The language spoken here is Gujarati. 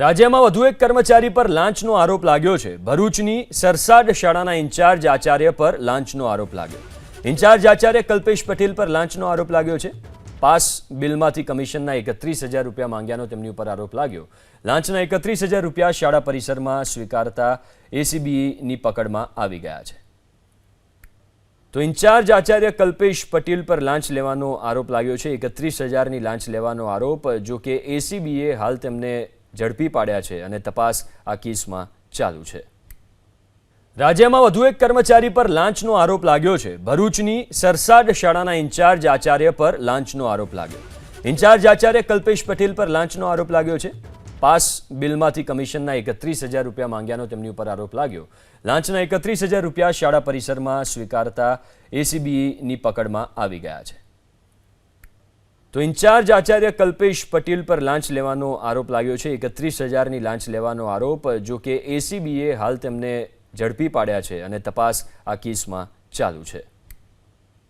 રાજ્યમાં વધુ એક કર્મચારી પર લાંચનો આરોપ લાગ્યો છે. ભરૂચની સરસાડ શાળાના ઇન્ચાર્જ આચાર્ય પર લાંચનો આરોપ લાગ્યો. ઇન્ચાર્જ આચાર્ય કલ્પેશ પટેલ પર લાંચનો આરોપ લાગ્યો છે. પાસ બિલમાંથી કમિશનના એકત્રીસ હજાર રૂપિયા માંગ્યાનો તેમની ઉપર આરોપ લાગ્યો. લાંચના એકત્રીસ હજાર રૂપિયા શાળા પરિસરમાં સ્વીકારતા એસીબીની પકડમાં આવી ગયા છે. તો ઇન્ચાર્જ આચાર્ય કલ્પેશ પટેલ પર લાંચ લેવાનો આરોપ લાગ્યો છે. એકત્રીસ હજારની લાંચ લેવાનો આરોપ, જો કે એસીબીએ હાલ તેમને ઝડપી પાડ્યા છે અને તપાસ આ કેસમાં ચાલુ છે. રાજ્યમાં વધુ એક કર્મચારી પર લાંચનો આરોપ લાગ્યો છે. ભરૂચની સરસાડ શાળાના ઇન્ચાર્જ આચાર્ય પર લાંચનો આરોપ લાગ્યો. ઇન્ચાર્જ આચાર્ય કલ્પેશ પટેલ પર લાંચનો આરોપ લાગ્યો છે. પાસ બિલમાંથી કમિશનના એકત્રીસ હજાર રૂપિયા માંગ્યાનો તેમની ઉપર આરોપ લાગ્યો. લાંચના એકત્રીસ હજાર રૂપિયા શાળા પરિસરમાં સ્વીકારતા એસીબીની પકડમાં આવી ગયા છે. તો ઇન્ચાર્જ આચાર્ય કલ્પેશ પટેલ પર લાંચ લેવાનો આરોપ લાગ્યો છે. એકત્રીસ હજારની લાંચ લેવાનો આરોપ, જો કે એસીબીએ હાલ તેમને ઝડપી પાડ્યા છે અને તપાસ આ કેસમાં ચાલુ છે.